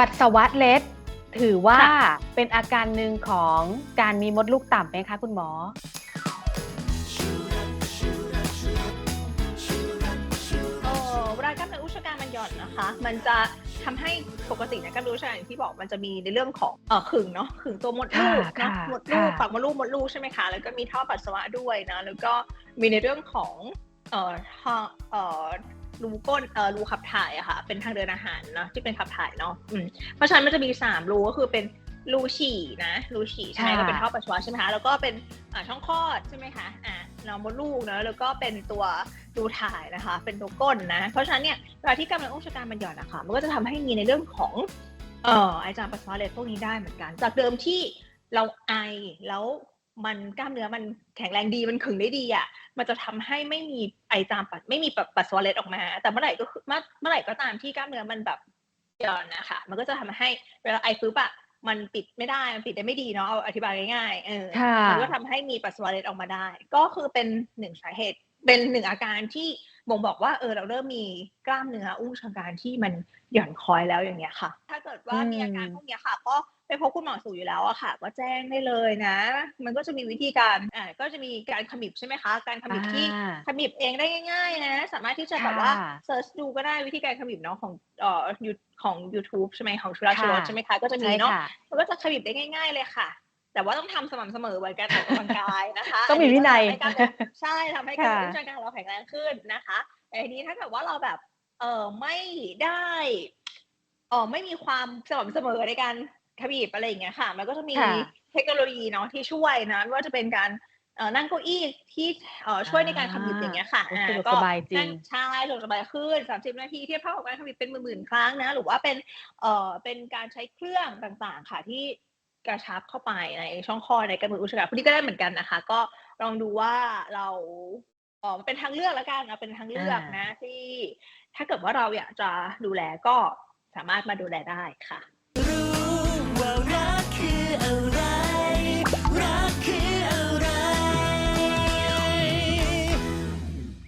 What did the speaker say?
ปัสสาวะเล็ด ถือว่าค่ะเป็นอาการหนึ่งของการมีมดลูกต่ำไหมคะคุณหมอ เอ่อเวลากล้ามเนื้ออุชการมันหย่อนนะคะ มันจะทำให้ปกติเนยกล้ามเนื้ออุชการอย่างที่บอกมันจะมีในเรื่องของเอ่อขึงเนาะขึงตัวมดลูกค่ะเนาะค่ะมดลูกค่ะ ปากมดลูกมดลูกใช่ไหมคะแล้วก็มีท่อปัสสาวะด้วยนะแล้วก็มีในเรื่องของเอ่อท่อเอ่อ รูก้นเอ่อรูขับถ่ายอะค่ะ เป็นทางเดินอาหารเนาะที่เป็นขับถ่ายเนาะอืมเพราะฉะนั้นมันจะมีสามรูก็คือเป็นรูฉี่นะรูฉี่ใช่ไหมค่ะก็เป็นท่อปัสสาวะใช่ไหมคะแล้วก็เป็นอ่าช่องคลอดใช่ไหมคะอ่าน้องมดลูกเนาะแล้วก็เป็นตัวรูถ่ายนะคะ เป็นตัวก้นนะ เพราะฉะนั้นเนี่ยเวลาที่กล้ามเนื้อองชการมันหย่อนนะคะมันก็จะทำให้มีในเรื่องของเอ่อไอจามปัสสาวะเล็ดพวกนี้ได้เหมือนกัน จากเดิมที่เราไอแล้ว มันกล้ามเนื้อมันแข็งแรงดีมันขึงได้ดีอะ มันจะทำให้ไม่มีไอจามปัสไม่มีแบบปัสสาวะเล็ดออกมา แต่เมื่อไหร่ก็คือเมื่อเมื่อไหร่ก็ตามที่กล้ามเนื้อมันแบบหย่อนนะคะมันก็จะทำให้เวลาไอปุ๊บอะมันปิดไม่ได้มันปิดได้ไม่ดีเนาะเอาอธิบายง่ายๆเออค่ะมันก็ทำให้มีปัสสาวะเล็ดออกมาได้ ก็คือเป็นหนึ่งสาเหตุ เป็นหนึ่งอาการที่บ่งบอกว่าเออเราเริ่มมีกล้ามเนื้ออุ้งเชิงกรานที่มันหย่อนคอยแล้วอย่างเงี้ยค่ะ ถ้าเกิดว่าอืมมีอาการพวกเนี้ยค่ะ ก็ไปพบคุณหมอสูอยู่แล้วอะค่ะ ก็แจ้งได้เลยนะ มันก็จะมีวิธีการอ่าก็จะมีการขมิบใช่ไหมคะ การขมิบที่อ่าขมิบเองได้ง่าย ๆ นะ สามารถที่จะแบบว่าค่ะเซิร์ชดูก็ได้วิธีการขมิบเนาะของเอ่อยูของ YouTube ใช่ไหมของชุราชรสค่ะใช่ไหมคะก็จะมีใช่เนาะค่ะมันก็จะขมิบได้ง่าย ๆเลยค่ะ แต่ว่าต้องทำสม่ำเสมอเหมือนการออกกำลังกายนะคะต้องมีวินัยอัก็ทำให้กล้ามเนื้อใช่ทำให้การค่ะวิชาการเราแข็งแรงขึ้นนะคะแต่ทีนี้ถ้าเกิดว่าเราแบบเออไม่ได้เออไม่มีความสม่ำเสมอในการขมิบอะไรอย่างเงี้ยค่ะ มันก็จะมีค่ะเทคโนโลยีเนาะที่ช่วยนะไม่ว่าจะเป็นการเอ่อนั่งเก้าอี้ที่เอ่อช่วยในการขมิบอย่างเงี้ยค่ะอ่าอ่าสะดวกก็สบายจริงนั่ใช่สะดวกสบายขึ้น 30 นาทีเทียบเท่ากับการขมิบเป็นหมื่นๆครั้งนะ หรือว่าเป็นเอ่อเป็นการใช้เครื่องต่างๆ ค่ะที่ กระชับเข้าไปในช่องคลอดในกระมืออุจจาระพวกนี้ก็ได้เหมือนกันนะคะ ก็ลองดูว่าเราเออเป็นทางเลือกแล้วกันเอาเป็นทางเลือกนะที่ ถ้าเกิดว่าเราอยากจะดูแลก็สามารถมาดูแลได้ค่ะ